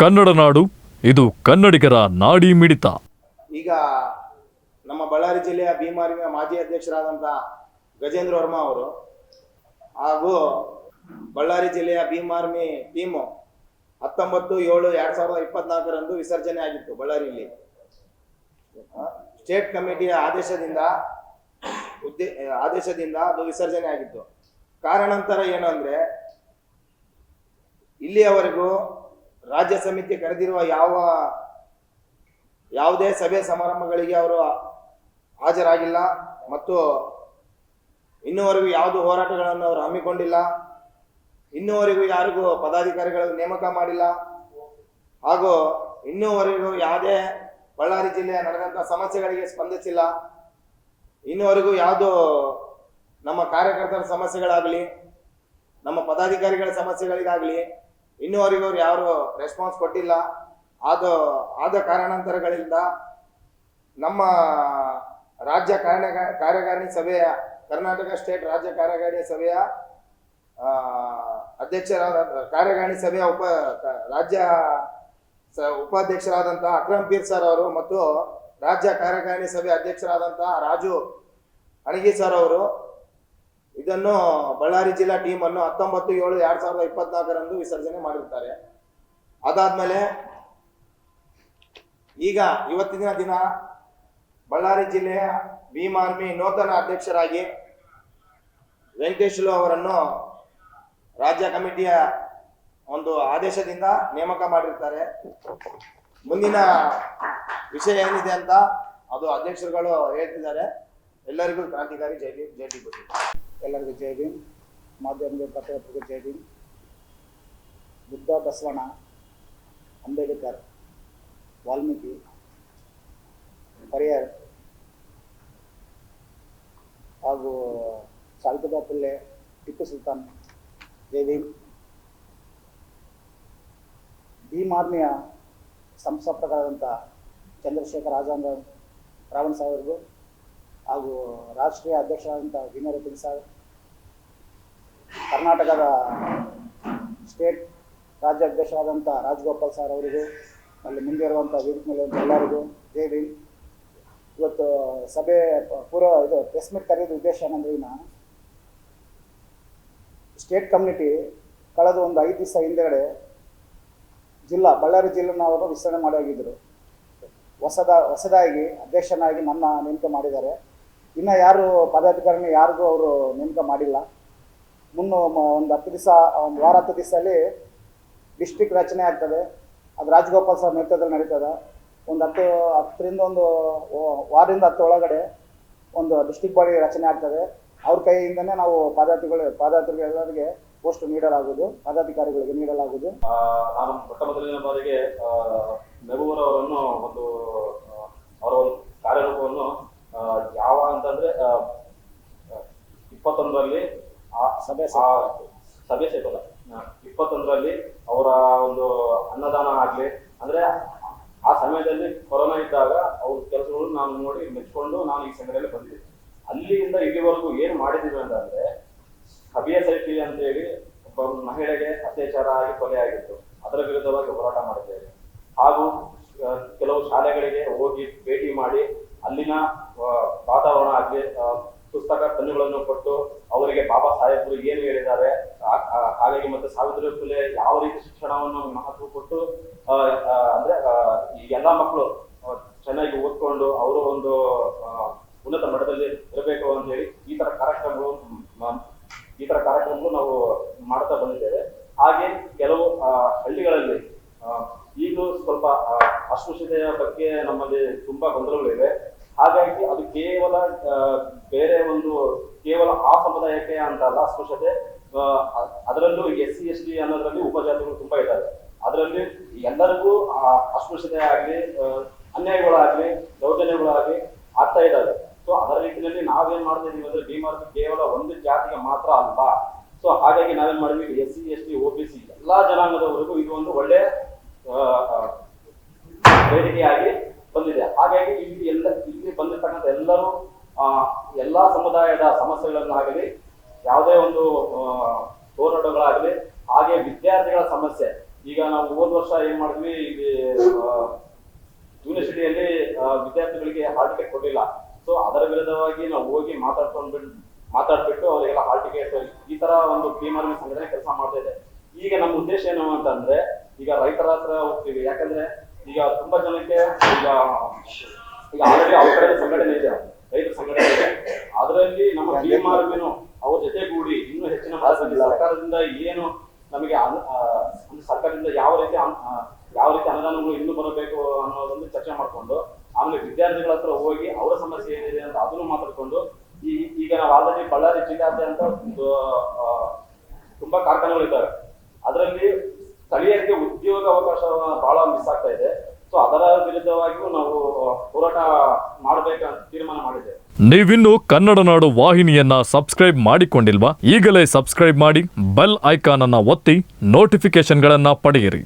ಕನ್ನಡ ನಾಡು, ಇದು ಕನ್ನಡಿಗರ ನಾಡಿ ಮಿಡಿತ. ಈಗ ನಮ್ಮ ಬಳ್ಳಾರಿ ಜಿಲ್ಲೆಯ ಭೀಮಾರಿನ ಮಾಜಿ ಅಧ್ಯಕ್ಷರಾದಂತಹ ಗಜೇಂದ್ರ ವರ್ಮಾ ಅವರು ಹಾಗೂ ಬಳ್ಳಾರಿ ಜಿಲ್ಲೆಯ ಭೀಮಾರ್ಮಿ ಟೀಮು ಹತ್ತೊಂಬತ್ತು ಏಳು ಎರಡ್ ಸಾವಿರದ ಇಪ್ಪತ್ನಾಲ್ಕರಂದು ವಿಸರ್ಜನೆ ಆಗಿತ್ತು ಬಳ್ಳಾರಿಯಲ್ಲಿ. ಸ್ಟೇಟ್ ಕಮಿಟಿಯ ಆದೇಶದಿಂದ ಉದ್ದೇ, ಆದೇಶದಿಂದ ಅದು ವಿಸರ್ಜನೆ ಆಗಿತ್ತು. ಕಾರಣಾಂತರ ಏನು ಅಂದ್ರೆ ಇಲ್ಲಿಯವರೆಗೂ ರಾಜ್ಯ ಸಮಿತಿ ಕರೆದಿರುವ ಯಾವ, ಯಾವುದೇ ಸಭೆ ಸಮಾರಂಭಗಳಿಗೆ ಅವರು ಹಾಜರಾಗಿಲ್ಲ ಮತ್ತು ಇನ್ನುವರೆಗೂ ಯಾವುದು ಹೋರಾಟಗಳನ್ನು ಅವರು ಹಮ್ಮಿಕೊಂಡಿಲ್ಲ, ಇನ್ನುವರೆಗೂ ಯಾರಿಗೂ ಪದಾಧಿಕಾರಿಗಳು ನೇಮಕ ಮಾಡಿಲ್ಲ, ಹಾಗೂ ಇನ್ನೂವರೆಗೂ ಯಾವುದೇ ಬಳ್ಳಾರಿ ಜಿಲ್ಲೆಯ ನಡೆದಂಥ ಸಮಸ್ಯೆಗಳಿಗೆ ಸ್ಪಂದಿಸಿಲ್ಲ, ಇನ್ನುವರೆಗೂ ಯಾವುದು ನಮ್ಮ ಕಾರ್ಯಕರ್ತರ ಸಮಸ್ಯೆಗಳಾಗಲಿ, ನಮ್ಮ ಪದಾಧಿಕಾರಿಗಳ ಸಮಸ್ಯೆಗಳಿಗಾಗಲಿ ಇನ್ನೂವರೆಗೂ ಅವ್ರು ಯಾರು ರೆಸ್ಪಾನ್ಸ್ ಕೊಟ್ಟಿಲ್ಲ. ಆದ ಆದ ಕಾರಣಾಂತರಗಳಿಂದ ನಮ್ಮ ರಾಜ್ಯ ಕಾರ್ಯ ಕಾರ್ಯಕಾರಿಣಿ ಸಭೆಯ, ಕರ್ನಾಟಕ ಸ್ಟೇಟ್ ರಾಜ್ಯ ಕಾರ್ಯಕಾರಿಣಿ ಸಭೆಯ ಅಧ್ಯಕ್ಷರಾದ, ಕಾರ್ಯಕಾರಿಣಿ ಸಭೆಯ ಉಪ, ರಾಜ್ಯ ಉಪಾಧ್ಯಕ್ಷರಾದಂತಹ ಅಕ್ರಮ್ ಪೀರ್ ಸರ್ ಅವರು ಮತ್ತು ರಾಜ್ಯ ಕಾರ್ಯಕಾರಿಣಿ ಸಭೆ ಅಧ್ಯಕ್ಷರಾದಂತಹ ರಾಜು ಅಣಗಿ ಸರ್ ಅವರು ಇದನ್ನು ಬಳ್ಳಾರಿ ಜಿಲ್ಲಾ ಟೀಮ್ ಅನ್ನು ಹತ್ತೊಂಬತ್ತು, ಏಳು, ಎರಡ್ ಸಾವಿರದ ಇಪ್ಪತ್ನಾಲ್ಕರಂದು ವಿಸರ್ಜನೆ ಮಾಡಿರ್ತಾರೆ ಅದಾದ್ಮೇಲೆ ಈಗ ಇವತ್ತಿನ ದಿನ ಬಳ್ಳಾರಿ ಜಿಲ್ಲೆಯ ಭೀಮ್ ಆರ್ಮಿ ನೂತನ ಅಧ್ಯಕ್ಷರಾಗಿ ವೆಂಕಟೇಶ್ಲು ಅವರನ್ನು ರಾಜ್ಯ ಕಮಿಟಿಯ ಒಂದು ಆದೇಶದಿಂದ ನೇಮಕ ಮಾಡಿರ್ತಾರೆ. ಮುಂದಿನ ವಿಷಯ ಏನಿದೆ ಅಂತ ಅದು ಅಧ್ಯಕ್ಷರುಗಳು ಹೇಳ್ತಿದ್ದಾರೆ. ಎಲ್ಲರಿಗೂ ಕ್ರಾಂತಿಕಾರಿ ಜೈ ಜೈ ಟಿ ಎಲ್ಲರಿಗೂ ಜೈ ಭೀಮ್. ಮಾಧ್ಯಮದ ಪತ್ರಕರ್ತರಿಗೂ ಜೈ ಭೀಮ್. ಬುದ್ಧ ಬಸವಣ್ಣ, ಅಂಬೇಡ್ಕರ್, ವಾಲ್ಮೀಕಿ ಪರಿಯರ್ ಹಾಗೂ ಸಾವಿತ್ರಿಬಾ ಪುಲ್ಲೆ, ಟಿಪ್ಪು ಸುಲ್ತಾನ್, ಜೈ ಭೀಮ್. ಭೀಮ್ ಆರ್ಮಿಯ ಸಂಸ್ಥಾಪಕರಾದಂಥ ಚಂದ್ರಶೇಖರ್ ಆಜಾದ್ ರಾವಣ್ ಸಾಹೇಬ್ರಿಗೂ ಹಾಗೂ ರಾಷ್ಟ್ರೀಯ ಅಧ್ಯಕ್ಷರಾದಂಥ ಭೀಮರತಿನ್ ಸರ್ ಕರ್ನಾಟಕದ ಸ್ಟೇಟ್ ರಾಜ್ಯಾಧ್ಯಕ್ಷರಾದಂಥ ರಾಜಗೋಪಾಲ್ ಸರ್ ಅವರಿಗೂ, ಅಲ್ಲಿ ಮುಂದೆ ಇರುವಂಥ ವೇದಿಕೆ ಮೇಲೆ ಎಲ್ಲರಿಗೂ ಜೈ ಇವತ್ತು ಸಭೆ ಪೂರ್ವ ಇದು ಪ್ರೆಸ್ ಮೀಟ್ ಕರೆಯೋದು ಉದ್ದೇಶ ಏನಂದ್ರೆ ಇನ್ನು ಸ್ಟೇಟ್ ಕಮ್ಯುನಿಟಿ ಕಳೆದ ಒಂದು ಐದು ದಿವಸ ಹಿಂದೆಗಡೆ ಜಿಲ್ಲಾ, ಬಳ್ಳಾರಿ ಜಿಲ್ಲೆನ ಅವರು ವಿಸ್ತರಣೆ ಮಾಡಿ ಹೋಗಿದ್ದರು ಹೊಸದ, ಹೊಸದಾಗಿ ಅಧ್ಯಕ್ಷನಾಗಿ ನನ್ನ ನೇಮಕ ಮಾಡಿದ್ದಾರೆ. ಇನ್ನು ಯಾರು ಪದಾಧಿಕಾರಿನ ಯಾರಿಗೂ ಅವರು ನೇಮಕ ಮಾಡಿಲ್ಲ. ಮುನ್ನು ಒಂದು ಹತ್ತು ದಿವಸ, ಒಂದು ವಾರ ಹತ್ತು ದಿವಸದಲ್ಲಿ ಡಿಸ್ಟಿಕ್ ರಚನೆ ಆಗ್ತದೆ. ಅದು ರಾಜಗೋಪಾಲ್ ಸರ್ ನೇತೃತ್ವದಲ್ಲಿ ನಡೀತದೆ. ಒಂದು ಹತ್ತು, ಹತ್ತರಿಂದ ಒಂದು ವಾರದಿಂದ ಹತ್ತು ಒಳಗಡೆ ಒಂದು ಡಿಸ್ಟಿಕ್ ಬಾಡಿ ರಚನೆ ಆಗ್ತದೆ. ಅವ್ರ ಕೈಯಿಂದನೇ ನಾವು ಪಾದಾರ್ಥಿಗಳು ಪದಾಧಿಕಾರಿಗಳಿಗೆ ಪೋಸ್ಟ್ ನೀಡಲಾಗುವುದು. ಪದಾಧಿಕಾರಿಗಳಿಗೆ ನೀಡಲಾಗುವುದು. ನಾನು ಮೊಟ್ಟ ಮೊದಲನೇ ಬಾರಿಗೆ ಅವರನ್ನು ಒಂದು ಅವರ ಒಂದು ಕಾರ್ಯರೂಪವನ್ನು ಯಾವ ಅಂತಂದ್ರೆ ಇಪ್ಪತ್ತೊಂದರಲ್ಲಿ ಆ ಸಭೆ ಸಭೆ ಸೇತಲ್ಲ ಇಪ್ಪತ್ತೊಂದರಲ್ಲಿ ಅವರ ಒಂದು ಅನ್ನದಾನ ಆಗ್ಲಿ ಅಂದ್ರೆ ಆ ಸಮಯದಲ್ಲಿ ಕೊರೋನಾ ಇದ್ದಾಗ ಅವ್ರ ಕೆಲಸಗಳು ನಾನು ನೋಡಿ ಮೆಚ್ಕೊಂಡು ನಾನು ಈ ಸಂಘದಲ್ಲಿ ಬಂದಿದ್ದೆ ಅಲ್ಲಿಂದ ಇಲ್ಲಿವರೆಗೂ ಏನು ಮಾಡಿದೀವಿ ಅಂತಂದ್ರೆ ಹಬಿಯ ಸೈಫಿ ಅಂತ ಹೇಳಿ ಒಬ್ಬ ಮಹಿಳೆಗೆ ಅತ್ಯಾಚಾರ ಆಗಿ ಕೊಲೆ ಆಗಿತ್ತು. ಅದರ ವಿರುದ್ಧವಾಗಿ ಹೋರಾಟ ಮಾಡಿದ್ದೇವೆ. ಹಾಗೂ ಕೆಲವು ಶಾಲೆಗಳಿಗೆ ಹೋಗಿ ಭೇಟಿ ಮಾಡಿ ಅಲ್ಲಿನ ವಾತಾವರಣ ಆಗಲಿ ಪುಸ್ತಕ ಕಣ್ಣುಗಳನ್ನು ಕೊಟ್ಟು ಅವರಿಗೆ ಬಾಬಾ ಸಾಹೇಬರು ಏನು ಹೇಳಿದ್ದಾರೆ ಹಾಗಾಗಿ ಮತ್ತೆ ಸಾವಿತ್ರಿ ಫುಲೆ ಯಾವ ರೀತಿ ಶಿಕ್ಷಣವನ್ನು ಮಹತ್ವ ಕೊಟ್ಟು ಅಂದ್ರೆ ಈ ಎಲ್ಲಾ ಮಕ್ಕಳು ಚೆನ್ನಾಗಿ ಓದ್ಕೊಂಡು ಅವರು ಒಂದು ಉನ್ನತ ಮಟ್ಟದಲ್ಲಿ ಇರಬೇಕು ಅಂತ ಹೇಳಿ ಈ ತರ ಕಾರ್ಯಕ್ರಮಗಳು ಈ ತರ ಕಾರ್ಯಕ್ರಮಗಳು ನಾವು ಮಾಡ್ತಾ ಬಂದಿದ್ದೇವೆ. ಹಾಗೆ ಕೆಲವು ಹಳ್ಳಿಗಳಲ್ಲಿ ಈಗಲೂ ಸ್ವಲ್ಪ ಅಸ್ಪೃಶ್ಯತೆಯ ಬಗ್ಗೆ ನಮ್ಮಲ್ಲಿ ತುಂಬಾ ಗೊಂದಲಗಳಿವೆ. ಹಾಗಾಗಿ ಅದು ಕೇವಲ ಬೇರೆ ಒಂದು ಕೇವಲ ಆ ಸಮುದಾಯಕ್ಕೆ ಅಂತ ಅಲ್ಲ, ಅಸ್ಪೃಶ್ಯತೆ ಅದರಲ್ಲೂ ಎಸ್ ಸಿ, ಎಸ್ ಟಿ ಅನ್ನೋದ್ರಲ್ಲಿ ಉಪಜಾತಿಗಳು ತುಂಬಾ ಇದ್ದಾರೆ ಅದರಲ್ಲಿ ಎಲ್ಲರಿಗೂ ಅಸ್ಪೃಶ್ಯತೆ ಆಗಲಿ ಅನ್ಯಾಯಗಳಾಗಲಿ, ದೌರ್ಜನ್ಯಗಳಾಗಲಿ ಆಗ್ತಾ ಇದ್ದಾವೆ ಸೊ ಅದರ ರೀತಿಯಲ್ಲಿ ನಾವೇನ್ ಮಾಡ್ತಾ ಇದೀವಿ ಅಂದ್ರೆ ಕೇವಲ ಒಂದು ಜಾತಿಗೆ ಮಾತ್ರ ಅಲ್ಲ. ಸೊ ಹಾಗಾಗಿ ನಾವೇನ್ ಮಾಡಿದ್ವಿ? S C, S T O B C ಎಲ್ಲಾ ಜನಾಂಗದವರೆಗೂ ಇದು ಒಂದು ಒಳ್ಳೆ ಬೇಡಿಕೆಯಾಗಿ ಬಂದಿದೆ. ಹಾಗಾಗಿ ಇಲ್ಲಿ ಎಲ್ಲ, ಇಲ್ಲಿ ಬಂದಿರ್ತಕ್ಕಂಥ ಎಲ್ಲರೂ ಎಲ್ಲಾ ಸಮುದಾಯದ ಸಮಸ್ಯೆಗಳನ್ನಾಗಲಿ ಯಾವುದೇ ಒಂದು ಆ, ಹೋರಾಟಗಳಾಗಲಿ ಹಾಗೆ ವಿದ್ಯಾರ್ಥಿಗಳ ಸಮಸ್ಯೆ. ಈಗ ನಾವು ಹೋದ ವರ್ಷ ಏನ್ ಮಾಡಿದ್ವಿ ಇಲ್ಲಿ ಯೂನಿವರ್ಸಿಟಿಯಲ್ಲಿ ವಿದ್ಯಾರ್ಥಿಗಳಿಗೆ ಹಾಲ್ ಟಿಕೆಟ್ ಕೊಡಲಿಲ್ಲ ಸೊ ಅದರ ವಿರುದ್ಧವಾಗಿ ನಾವು ಹೋಗಿ ಮಾತಾಡ್ಕೊಂಡ್ಬಿಟ್ಟು ಮಾತಾಡ್ಬಿಟ್ಟು ಅವರಿಗೆಲ್ಲ ಹಾಲ್ ಟಿಕೆಟ್ ಈ ತರ ಒಂದು ಭೀಮಾರ್ಮಿ ಸಂಘಟನೆ ಕೆಲಸ ಮಾಡ್ತಾ ಇದೆ. ಈಗ ನಮ್ಮ ಉದ್ದೇಶ ಏನು ಅಂತಂದ್ರೆ ಈಗ ರೈತರ ಹತ್ರ ಹೋಗ್ತೀವಿ. ಯಾಕಂದ್ರೆ ಈಗ ತುಂಬಾ ಜನಕ್ಕೆ ಈಗ ಈಗ ಆಲ್ರೆಡಿ ಅವ್ರ ಕಡೆ ಸಂಘಟನೆ ಇದೆ. ರೈತರ ಸಂಘಟನೆ ಅದರಲ್ಲಿ ನಮ್ಮ ಭೀಮಾರ್ಮಿನು ಅವ್ರ ಜೊತೆಗೂಡಿ ಇನ್ನೂ ಹೆಚ್ಚಿನ ಸರ್ಕಾರದಿಂದ ಏನು ನಮಗೆ ಸರ್ಕಾರದಿಂದ ಯಾವ ರೀತಿ ಯಾವ ರೀತಿ ಅನುದಾನಗಳು ಇನ್ನೂ ಬರಬೇಕು ಅನ್ನೋದೊಂದು ಚರ್ಚೆ ಮಾಡ್ಕೊಂಡು ಆಮೇಲೆ ವಿದ್ಯಾರ್ಥಿಗಳ ಹತ್ರ ಹೋಗಿ ಅವರ ಸಮಸ್ಯೆ ಏನಿದೆ ಅಂತ ಅದನ್ನು ಮಾತಾಡ್ಕೊಂಡು ಈ ಈಗ ನಾವು ಆಲ್ರೆಡಿ ಬಳ್ಳಾರಿ ಜಿಲ್ಲಾದ್ಯಂತ ಒಂದು ತುಂಬಾ ತುಂಬಾ ಕಾರ್ಖಾನೆಗಳಿದ್ದಾವೆ. ಅದರಲ್ಲಿ ಸ್ಥಳೀಯರಿಗೆ ಉದ್ಯೋಗ ಅವಕಾಶ ಬಹಳ ಮಿಸ್ ಆಗ್ತಾ ಇದೆ. ಸೊ ಅದರ ನಾವು ಹೋರಾಟ ಮಾಡಬೇಕಂತ ತೀರ್ಮಾನ ಮಾಡಿದ್ದೇವೆ. ನೀವಿನ್ನು ಕನ್ನಡ ನಾಡು ವಾಹಿನಿಯನ್ನ ಸಬ್ಸ್ಕ್ರೈಬ್ ಮಾಡಿಕೊಂಡಿಲ್ವಾ ಈಗಲೇ ಸಬ್ಸ್ಕ್ರೈಬ್ ಮಾಡಿ ಬೆಲ್ ಐಕಾನ್ ಅನ್ನ ಒತ್ತಿ ನೋಟಿಫಿಕೇಶನ್ಗಳನ್ನ ಪಡೆಯಿರಿ.